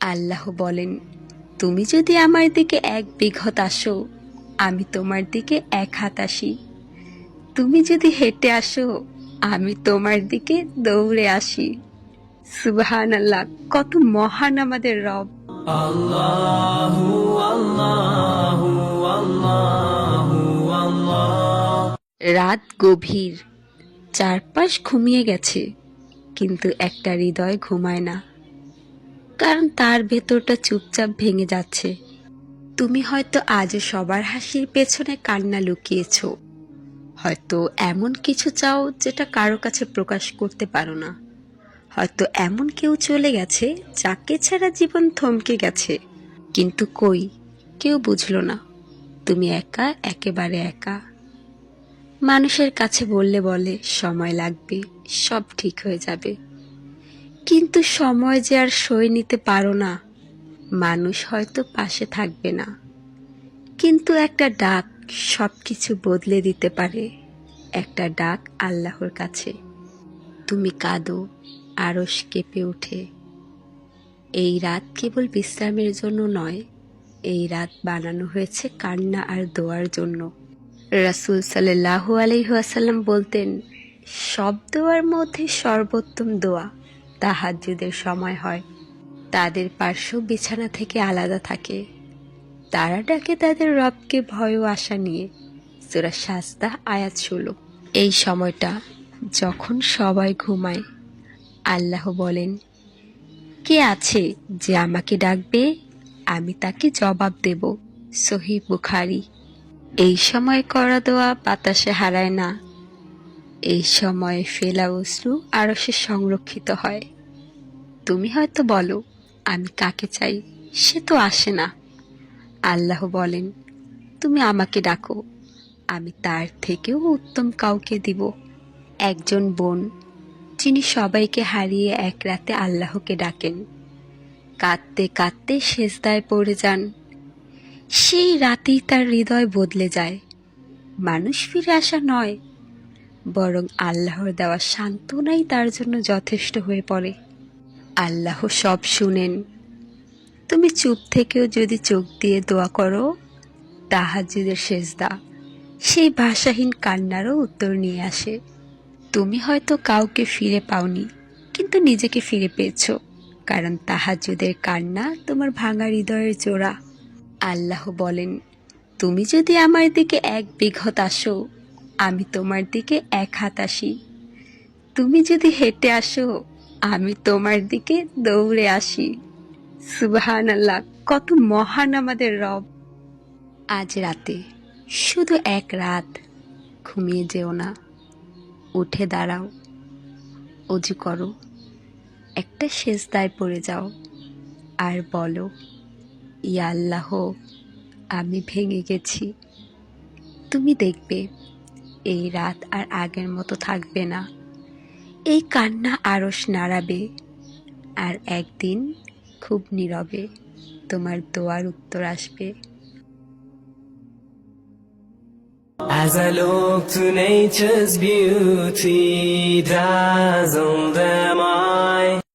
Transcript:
আল্লাহ বলেন তুমি যদি আমার দিকে এক বিঘত আসো আমি তোমার দিকে এক হাত আসি। তুমি যদি হেঁটে আসো আমি তোমার দিকে দৌড়ে আসি। সুবহান আল্লাহ কত মহান আমাদের রব। রাত গভীর চারপাশ ঘুমিয়ে গেছে কিন্তু একটা হৃদয় ঘুমায় না। কারণ তার ভেতরটা চুপচাপ ভেঙে যাচ্ছে। তুমি হয়তো আজও সবার হাসির পেছনে কান্না লুকিয়েছ। হয়তো এমন কিছু চাও যেটা কারও কাছে প্রকাশ করতে পারো না। হয়তো এমন কেউ চলে গেছে যাকে ছাড়া জীবন থমকে গেছে। কিন্তু কই? কেউ বুঝলো না। তুমি একা, একেবারে একা। মানুষের কাছে বললে বলে, সময় লাগবে, সব ঠিক হয়ে যাবে। কিন্তু সময় যে আর সই নিতে পারো না। মানুষ হয়তো পাশে থাকবে না। কিন্তু একটা ডাক সব কিছু বদলে দিতে পারে। একটা ডাক আল্লাহর কাছে। তুমি কাঁদো আরস কেঁপে ওঠে। এই রাত কেবল বিশ্রামের জন্য নয়, এই রাত বানানো হয়েছে কান্না আর দোয়ার জন্য। রাসুল সাল্লাহ আলহাসাল্লাম বলতেন, সব দোয়ার মধ্যে সর্বোত্তম দোয়া। তাহাজ্জুদের সময় হয়। তাদের পার্শ্ব বিছানা থেকে আলাদা থাকে। তারা ডাকে তাদের রবকে ভয় ও আশা নিয়ে। সুরা শাস্তা আয়াত ষোলো। এই সময়টা যখন সবাই ঘুমায়, আল্লাহ বলেন, কে আছে যে আমাকে ডাকবে? আমি তাকে জবাব দেব। সহি বুখারি। এই সময় করা দোয়া বাতাসে হারায় না। এই সময়ে ফেলা অশ্রু আরও সে সংরক্ষিত হয়। তুমি হয়তো বলো, আমি কাকে চাই? সে তো আসে না। আল্লাহ বলেন, তুমি আমাকে ডাকো। আমি তার থেকেও উত্তম কাউকে দিব। একজন বোন, যিনি সবাইকে হারিয়ে এক রাতে আল্লাহকে ডাকেন। কাঁদতে কাঁদতে সেজদায় পড়ে যান। সেই রাতেই তার হৃদয় বদলে যায়। মানুষ ফিরে আসা নয় বরং আল্লাহর দেওয়া সান্ত্বনাই তার জন্য যথেষ্ট হয়ে পড়ে। আল্লাহ সব শুনেন। তুমি চুপ থেকেও যদি চোখ দিয়ে দোয়া করো তাহাজুদের সেজদা, সেই ভাষাহীন কান্নারও উত্তর নিয়ে আসে। তুমি হয়তো কাউকে ফিরে পাওনি, কিন্তু নিজেকে ফিরে পেয়েছ, কারণ তাহাজুদের কান্না তোমার ভাঙা হৃদয়ের জোড়া আল্লাহ বলেন, তুমি যদি আমার দিকে এক বিঘত আসো আমি তোমার দিকে এক হাত আসি। তুমি যদি হেঁটে আসো, আমি তোমার দিকে দৌড়ে আসি। সুবহান আল্লাহ কত মহান আমাদের রব। আজ রাতে, শুধু এক রাত, ঘুমিয়ে যেও না। উঠে দাঁড়াও, অজু করো, একটা সেজদায় পড়ে যাও। আর বলো, ইয়া আল্লাহ, আমি ভেঙে গেছি। তুমি দেখবে এই রাত আর আগের মতো থাকবে না এই কান্না আরস নাড়াবে আর একদিন খুব নীরবে তোমার দোয়ার উত্তর আসবে As I look to nature's beauty, dazzled am I.